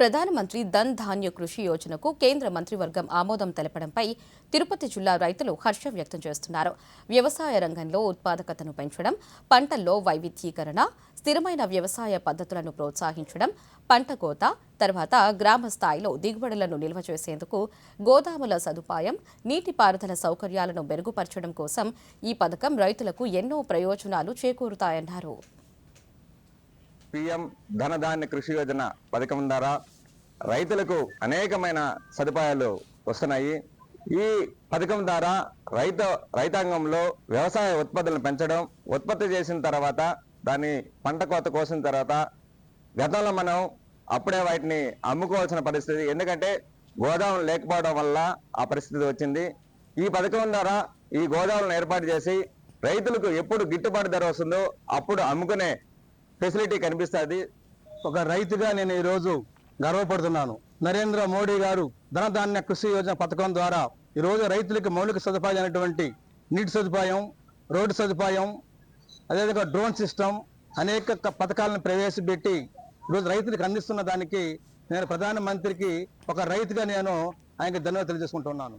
ప్రధానమంత్రి ధన్ ధాన్య కృషి యోజనకు కేంద్ర మంత్రివర్గం ఆమోదం తెలపడంపై తిరుపతి జిల్లా రైతులు హర్షం వ్యక్తం చేస్తున్నారు. వ్యవసాయ రంగంలో ఉత్పాదకతను పెంచడం పంటల్లో వైవిధ్యీకరణ స్థిరమైన వ్యవసాయ పద్ధతులను ప్రోత్సహించడం పంట కోత తర్వాత గ్రామ స్థాయిలో దిగుబడులను నిల్వ చేసేందుకు గోదాముల సదుపాయం నీటిపారుదల సౌకర్యాలను మెరుగుపరచడం కోసం ఈ పథకం రైతులకు ఎన్నో ప్రయోజనాలు చేకూరుతాయన్నారు. పిఎం ధనధాన్య కృషి యోజన పథకం ద్వారా రైతులకు అనేకమైన సదుపాయాలు వస్తున్నాయి. ఈ పథకం ద్వారా రైతు రైతాంగంలో వ్యవసాయ ఉత్పత్తులను పెంచడం ఉత్పత్తి చేసిన తర్వాత దాన్ని పంట కోత కోసిన తర్వాత గతంలో మనం అప్పుడే వాటిని అమ్ముకోవాల్సిన పరిస్థితి. ఎందుకంటే గోదాములు లేకపోవడం వల్ల ఆ పరిస్థితి వచ్చింది. ఈ పథకం ద్వారా ఈ గోదాములను ఏర్పాటు చేసి రైతులకు ఎప్పుడు గిట్టుబాటు ధర వస్తుందో అప్పుడు అమ్ముకునే ఫెసిలిటీ కనిపిస్తుంది. ఒక రైతుగా నేను ఈరోజు గర్వపడుతున్నాను. నరేంద్ర మోడీ గారు ధనధాన్య కృషి యోజన పథకం ద్వారా ఈరోజు రైతులకు మౌలిక సదుపాయాలు అయినటువంటి నీటి సదుపాయం రోడ్డు సదుపాయం అదేవిధంగా డ్రోన్ సిస్టమ్ అనేక పథకాలను ప్రవేశపెట్టి ఈరోజు రైతులకు అందిస్తున్న దానికి నేను ప్రధానమంత్రికి ఒక రైతుగా నేను ఆయనకు ధన్యవాదాలు తెలియజేసుకుంటున్నాను.